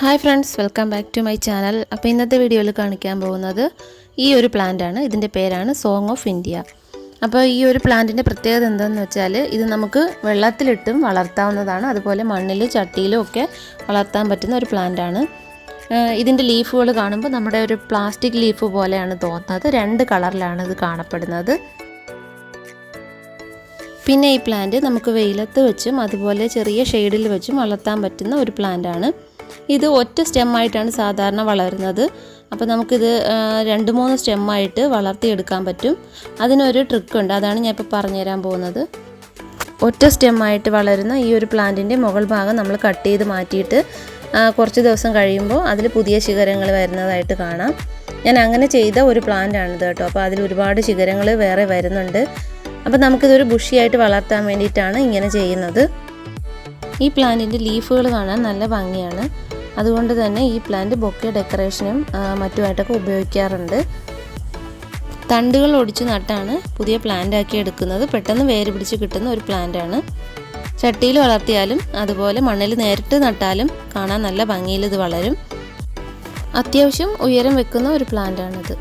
Hi friends welcome back to my channel അപ്പോൾ ഇന്നത്തെ വീഡിയോയിൽ കാണിക്കാൻ പോകുന്നത് ഈ ഒരു പ്ലാന്റ് ആണ്. ഇതിന്റെ പേരാണ് സോങ് ഓഫ് ഇന്ത്യ അപ്പോൾ ഈ ഒരു പ്ലാന്റിന്റെ പ്രത്യേകത എന്താണെന്ന് വെച്ചാൽ ഇത് നമുക്ക് വെള്ളത്തിലിട്ടും വളർത്താവുന്നതാണ്. അതുപോലെ മണ്ണിൽ ചട്ടിയിലും ഒക്കെ വളർത്താൻ പറ്റുന്ന ഒരു പ്ലാന്റ് ആണ്. ഏഹ് ഇതിന്റെ ലീഫുകൾ കാണുമ്പോൾ നമ്മുടെ ഒരു പ്ലാസ്റ്റിക് ലീഫ് പോലെയാണ് തോന്നുന്നത്. രണ്ട് കളറിലാണ് ഇത് കാണപ്പെടുന്നത്. പിന്നെ ഈ പ്ലാന്റ് നമുക്ക് വെയിലത്ത് വെച്ചും അതുപോലെ ചെറിയ ഷെയ്ഡിൽ വെച്ചും വളർത്താൻ പറ്റുന്ന ഒരു പ്ലാന്റ് ആണ്. ഇത് ഒറ്റ സ്റ്റെമ്മായിട്ടാണ് സാധാരണ വളരുന്നത്. അപ്പോൾ നമുക്കിത് രണ്ട് മൂന്ന് സ്റ്റെമ്മായിട്ട് വളർത്തിയെടുക്കാൻ പറ്റും. അതിനൊരു ട്രിക്ക് ഉണ്ട്. അതാണ് ഞാൻ ഇപ്പോൾ പറഞ്ഞുതരാൻ പോകുന്നത്. ഒറ്റ സ്റ്റെമ്മായിട്ട് വളരുന്ന ഈ ഒരു പ്ലാന്റിന്റെ മുകൾ ഭാഗം നമ്മൾ കട്ട് ചെയ്ത് മാറ്റിയിട്ട് കുറച്ച് ദിവസം കഴിയുമ്പോൾ അതിൽ പുതിയ ശിഖരങ്ങൾ വരുന്നതായിട്ട് കാണാം. ഞാൻ അങ്ങനെ ചെയ്ത ഒരു പ്ലാന്റ് ഇത് കേട്ടോ. അപ്പോൾ അതിൽ ഒരുപാട് ശിഖരങ്ങൾ വേറെ വരുന്നുണ്ട്. അപ്പോൾ നമുക്കിതൊരു ബുഷിയായിട്ട് വളർത്താൻ വേണ്ടിയിട്ടാണ് ഇങ്ങനെ ചെയ്യുന്നത്. ഈ പ്ലാന്റിന്റെ ലീഫുകൾ കാണാൻ നല്ല ഭംഗിയാണ്. അതുകൊണ്ട് തന്നെ ഈ പ്ലാന്റ് ബൊക്കെ ഡെക്കറേഷനും മറ്റുമായിട്ടൊക്കെ ഉപയോഗിക്കാറുണ്ട്. തണ്ടുകൾ ഒടിച്ച് നട്ടാണ് പുതിയ പ്ലാന്റ് ആക്കി എടുക്കുന്നത്. പെട്ടെന്ന് വേര് പിടിച്ച് കിട്ടുന്ന ഒരു പ്ലാന്റ് ആണ്. ചട്ടിയിൽ വളർത്തിയാലും അതുപോലെ മണ്ണിൽ നേരിട്ട് നട്ടാലും കാണാൻ നല്ല ഭംഗിയിൽ ഇത് വളരും. അത്യാവശ്യം ഉയരം വെക്കുന്ന ഒരു പ്ലാന്റ് ആണിത്.